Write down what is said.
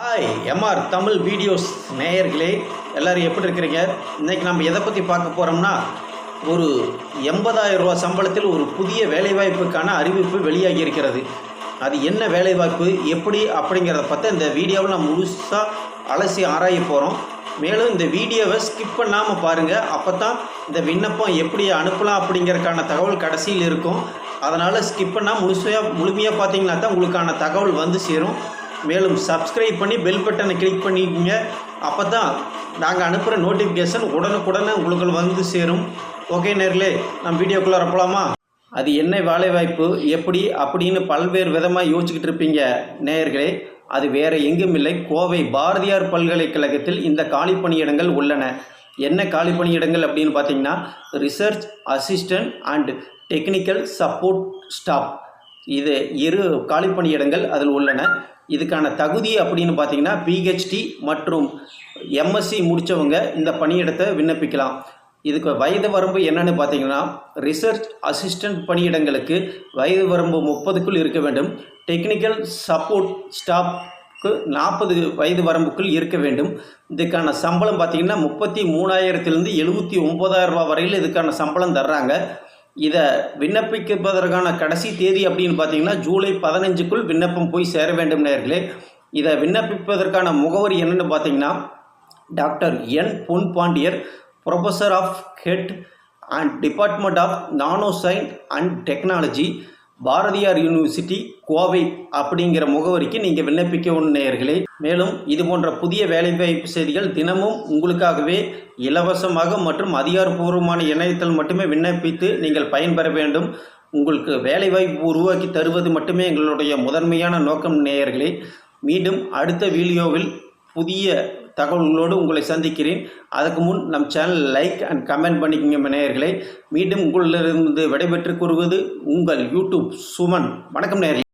Hi MR Tamil videos நேயர்களே எல்லோரும் எப்படி இருக்கிறீங்க? இன்றைக்கி நம்ம எதை பற்றி பார்க்க போகிறோம்னா ஒரு எண்பதாயிரம் ரூபா சம்பளத்தில் ஒரு புதிய வேலைவாய்ப்புக்கான அறிவிப்பு வெளியாகி இருக்கிறது. அது என்ன வேலைவாய்ப்பு எப்படி அப்படிங்கிறத பார்த்து இந்த வீடியோவில் நம்ம முழுசாக அலசி ஆராய போகிறோம் மேலும் இந்த வீடியோவை ஸ்கிப் பண்ணாமல் பாருங்கள் அப்போ தான் இந்த விண்ணப்பம் எப்படி அனுப்பலாம் அப்படிங்கிறதுக்கான தகவல் கடைசியில் இருக்கும். அதனால் ஸ்கிப் பண்ணால் முழுசையாக முழுமையாக பார்த்தீங்கன்னா தான் உங்களுக்கான தகவல் வந்து சேரும். மேலும் சப்ஸ்கிரைப் பண்ணி பெல் பட்டனை கிளிக் பண்ணிக்கோங்க. அப்போ தான் நாங்கள் அனுப்புகிற நோட்டிஃபிகேஷன் உடனுக்குடனே உங்களுக்கு வந்து சேரும். ஓகே நேர்களே நம்ம வீடியோக்குள்ளே போகலாமா அது என்ன வேலைவாய்ப்பு எப்படி அப்படின்னு பல்வேறு விதமாக யோசிச்சுக்கிட்டு இருப்பீங்க. நேயர்களே அது வேறு எங்கும் இல்லை. கோவை பாரதியார் பல்கலைக்கழகத்தில் இந்த காலி பணியிடங்கள் உள்ளன. என்ன காலி பணியிடங்கள் அப்படின்னு பார்த்தீங்கன்னா research assistant and technical support staff இது இரு காலி பணியிடங்கள் அதில் உள்ளன. இதுக்கான தகுதி அப்படின்னு பார்த்தீங்கன்னா பிஹெச்டி மற்றும் எம்எஸ்சி முடித்தவங்க இந்த பணியிடத்தை விண்ணப்பிக்கலாம். இதுக்கு வயது வரம்பு என்னன்னு பார்த்தீங்கன்னா ரிசர்ச் அசிஸ்டன்ட் பணியிடங்களுக்கு வயது வரம்பு முப்பதுக்குள் இருக்க வேண்டும். டெக்னிக்கல் சப்போர்ட் ஸ்டாஃப்க்கு நாற்பது வயது வரம்புக்குள் இருக்க வேண்டும். இதுக்கான சம்பளம் பார்த்தீங்கன்னா முப்பத்தி மூணாயிரத்துலேருந்து எழுபத்தி ஒம்பதாயிரம் ரூபா வரையில் இதுக்கான சம்பளம் தர்றாங்க. இதை விண்ணப்பிப்பதற்கான கடைசி தேதி அப்படின்னு பார்த்தீங்கன்னா ஜூலை பதினஞ்சுக்குள் விண்ணப்பம் போய் சேர வேண்டும் நேர்களே இதை விண்ணப்பிப்பதற்கான முகவரி என்னென்னு பார்த்தீங்கன்னா doctor N. Pon Pandiyar professor of head and department of nano science and technology Bharathiar university Kovai அப்படிங்கிற முகவரிக்கு நீங்கள் விண்ணப்பிக்கவும் நேயர்களே மேலும் இது போன்ற புதிய வேலைவாய்ப்பு செய்திகள் தினமும் உங்களுக்காகவே இலவசமாக மற்றும் அதிகாரப்பூர்வமான இணையத்தில் மட்டுமே விண்ணப்பித்து நீங்கள் பயன்பெற வேண்டும். உங்களுக்கு வேலைவாய்ப்பு உருவாக்கி தருவது மட்டுமே எங்களுடைய முதன்மையான நோக்கம் நேயர்களே. மீண்டும் அடுத்த வீடியோவில் புதிய தகவல்களோடு உங்களை சந்திக்கிறேன். அதுக்கு முன் நம் சேனல் லைக் அண்ட் கமெண்ட் பண்ணிக்கோங்க நேயர்களை. மீண்டும் உங்களிலிருந்து விடைபெற்று கூறுவது உங்கள் யூடியூப் சுமன். வணக்கம் நேயர்களே.